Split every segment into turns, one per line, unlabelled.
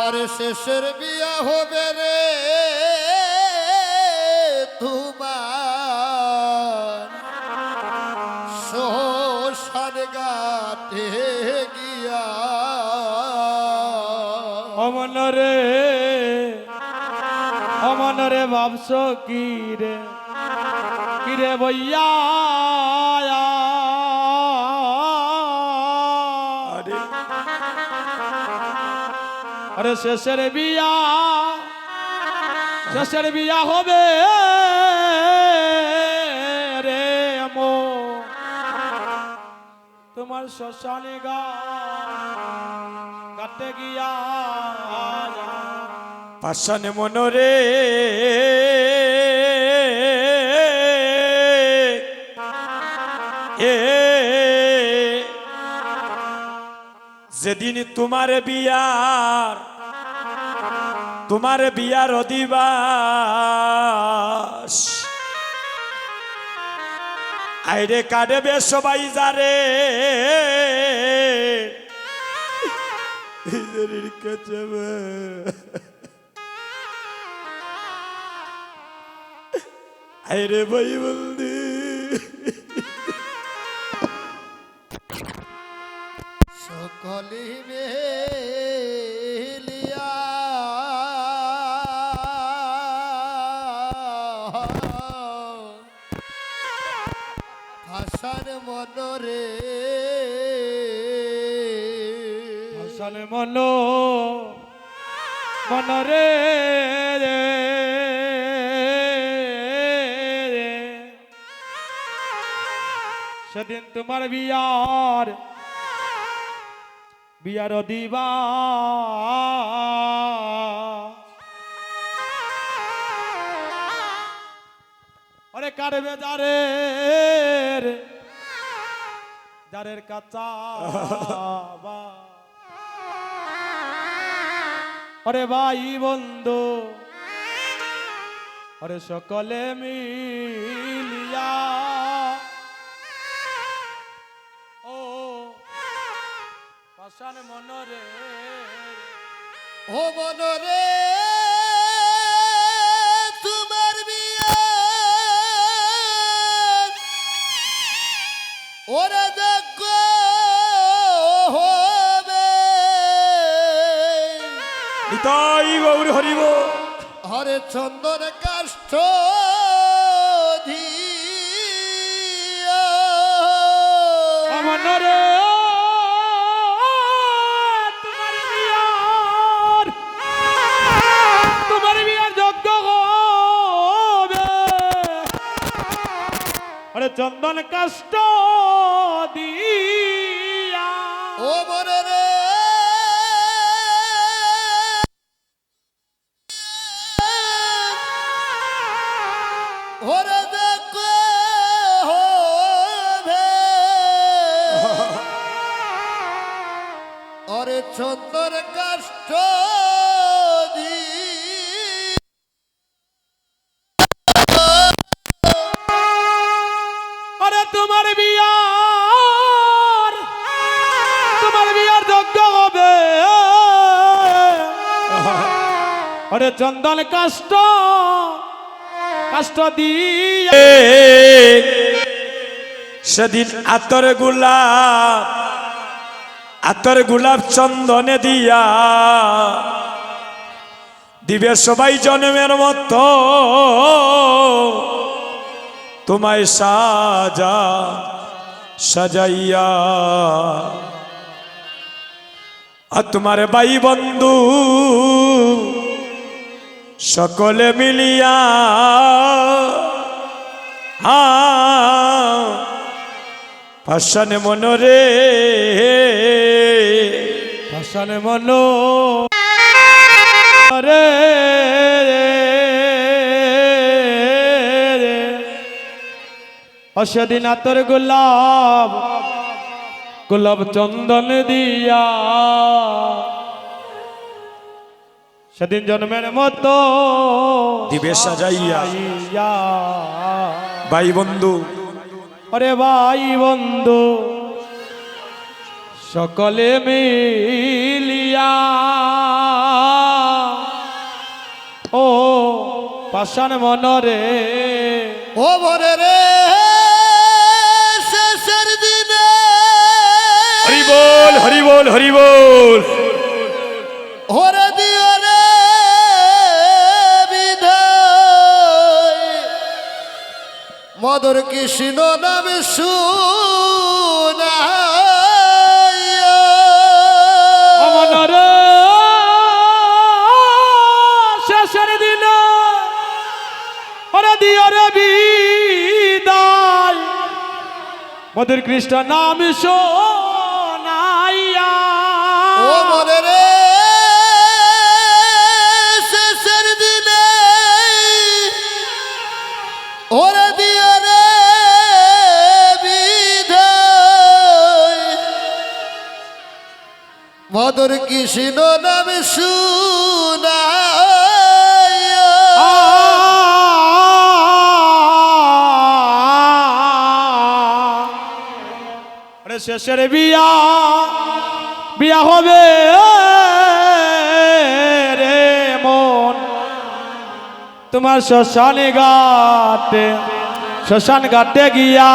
ঘরে শেষের বিয়া হবে রে, তোমার। সোসার গাতে গিয়া
অমন রে অমন রে ভাবছ কি রে? কি রে আরে শেষের বিয়া। শেষের বিয়া হবে রে আমো তোমার শ্মশানে গা কাটে গিয়া
পাশানে মনরে। এ যেদিন তোমার বিয়ার তোমার বিয়ার অধিবাস আইরে কাটবে সবাই যারে। আরে ভাই বলদি
হাসান মনরে।
হাসানে মন মনরে সেদিন তোমার বিয়ার বিয়ার দিবা। আরে কারবে যারে যারের কাঁচা বা। ভাই বন্ধু আরে সকলে মিলিয়া। ও পাশান মনরে
ও মনরে। ওরে দেখো
নিতাই গৌর হরিব।
হরে চন্দন কাষ্ঠ
চন্দন কাষ্ট দিয়া।
ও মনে রে। ওরে দেখো হবে ওরে চন্দন
তোমার বিয়ার আরে চন্দন কাষ্ট কাষ্ট দিয়ে।
সেদিন আতর গোলাপ আতর গোলাপ চন্দনে দিয়া দিবে সবাই জন্মের মতো। তোমায় সাজা, সাজাইয়া। আর তোমার বাই বন্ধু সকলে মিলিয়া পাশানে মনরে
ভাসানে মন রে অসদিন আতর গোলাপ গোলাপ চন্দন দিয়া সেদিন জন্মের মতো
দিবে সাজাইয়া। ভাই বন্ধু।
আরে ভাই বন্ধু সকলে মিলিয়া। ও পাষাণ মনরে।
ও বরে রে শেষের দিনে।
হরি বল হরি বল হরি বল
মদর কৃষ্ণ নামে
মনরে শেষের দিন। ওরে কৃষ্ণ নাম শোনাইয়া
মধুর কৃষ্ণ নামে
আরে শেষের বিয়া বিয়া হবে রে মন। তোমার শ্মশানে ঘাটে শ্মশান ঘাটে গিয়া।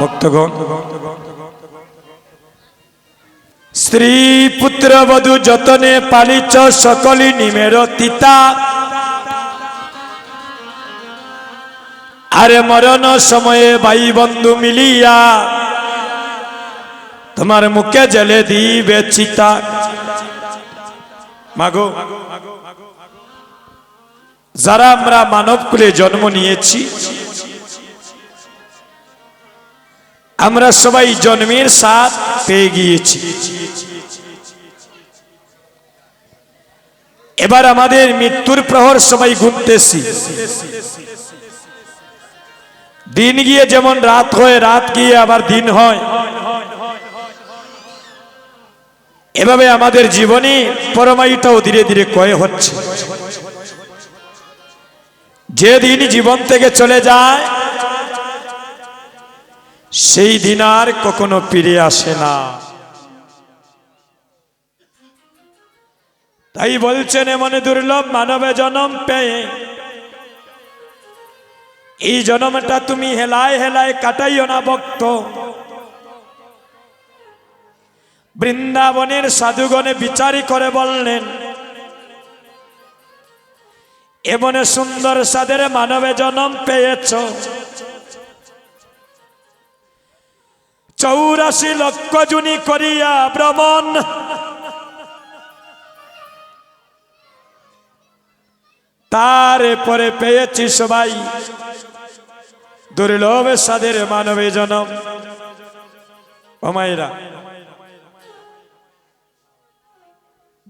ভক্তগণ স্ত্রী পুত্র বধূ যতনে পালিছ সকলি নিমের তিতা। আরে মরণ সময়ে ভাই বন্ধু মিলিয়া, তোমার মুখে জলে দিবে চিতা। মাগো, যারা আমরা মানব কুলে জন্ম নিয়েছি, আমরা সবাই জন্মের সাথ পেয়ে গিয়েছি। এবার আমাদের মৃত্যুর প্রহর সবাই গুনতেছি দিন গিয়ে যেমন রাত হয়, রাত গিয়ে আবার দিন হয়। এভাবে আমাদের জীবনী পরমায়ুটাও ধীরে ধীরে ক্ষয় হচ্ছে। যে দিন জীবন থেকে চলে যায়, সেই দিন আর কখনো ফিরে আসে না। তাই বলছেন এমন দুর্লভ মানবে জনম পেয়ে। এই জনমটা তুমি হেলায় হেলায় কাটাইও না ভক্ত। বৃন্দাবনের সাধুগণে বিচারি করে বললেন এমন সুন্দর সাদের মানবে জনম পেয়েছ। চৌরাশি লক্ষ জুনি করিয়া ভ্রমণ তারপরে পেয়েছি সবাই। দুর্লভ সাদের মানবে জনম। ওমাইরা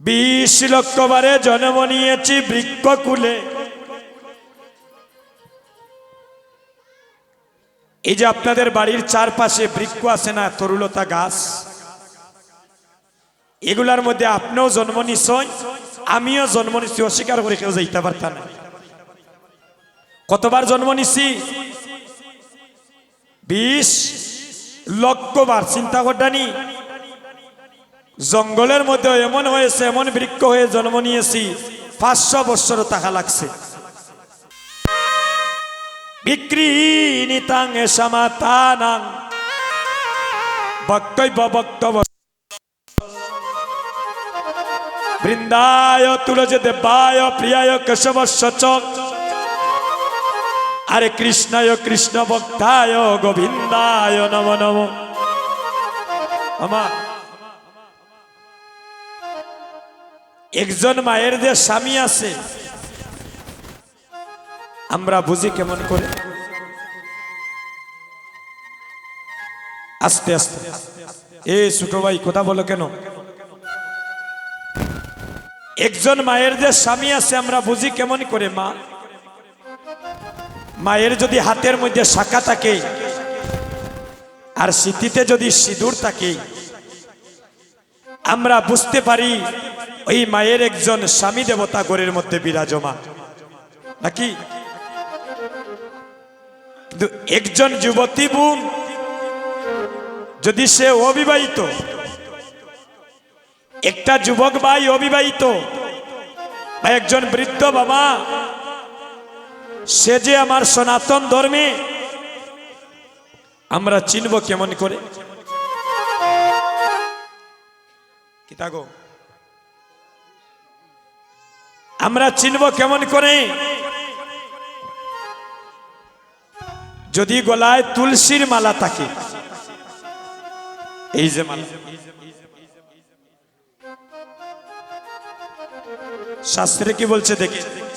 বিশ লক্ষ বারে জন্ম নিয়েছি বৃক্ষকুলে। এই যে আপনাদের বাড়ির চারপাশে বৃক্ষ আছে না, তরুলতা গাছ, এগুলার মধ্যে আপনিও জন্ম নিশ্চয়? আমিও জন্ম নিচ্ছি অস্বীকার করে কেউ যাইতে পারতাম না। কতবার জন্ম নিছি? বিশ লক্ষ বার চিন্তা করডানি জঙ্গলের মধ্যে এমন হয়েছে, এমন বৃক্ষ হয়ে জন্ম নিয়েছি, পাঁচশো বৎসর টাকা লাগছে। বিক্রি নিতাং সমাতানাং। বক্তব্য বক্তব্য। বৃন্দায় তুলসী দেবায় প্রিয়ায় কেশব সচক আরে কৃষ্ণায় কৃষ্ণ ভক্তায় গোবিন্দায় নম নম। আমা। একজন মায়ের যে স্বামী আছে, আমরা বুঝি কেমন করে? আস্তে আস্তে। এ ছোট ভাই, কথা বলো কেন? একজন মায়ের যে স্বামী আছে, আমরা বুঝি কেমন করে মা। মায়ের যদি হাতের মধ্যে শাখা থাকে, আর স্মৃতিতে যদি সিঁদুর থাকে, আমরা বুঝতে পারি ওই মায়ের একজন স্বামী দেবতা গড়ের মধ্যে বিরাজমান। নাকি? একজন যুবতী বোন, যদি সে অবিবাহিত একটা যুবক ভাই অবিবাহিত। বা একজন বৃদ্ধ বাবা। সে যে আমার সনাতন ধর্মে, আমরা চিনব কেমন করে? আমরা চিনব কেমন করে? যদি গলায় তুলসীর মালা থাকে। এই যে মালা। শাস্ত্রে কি বলছে দেখে।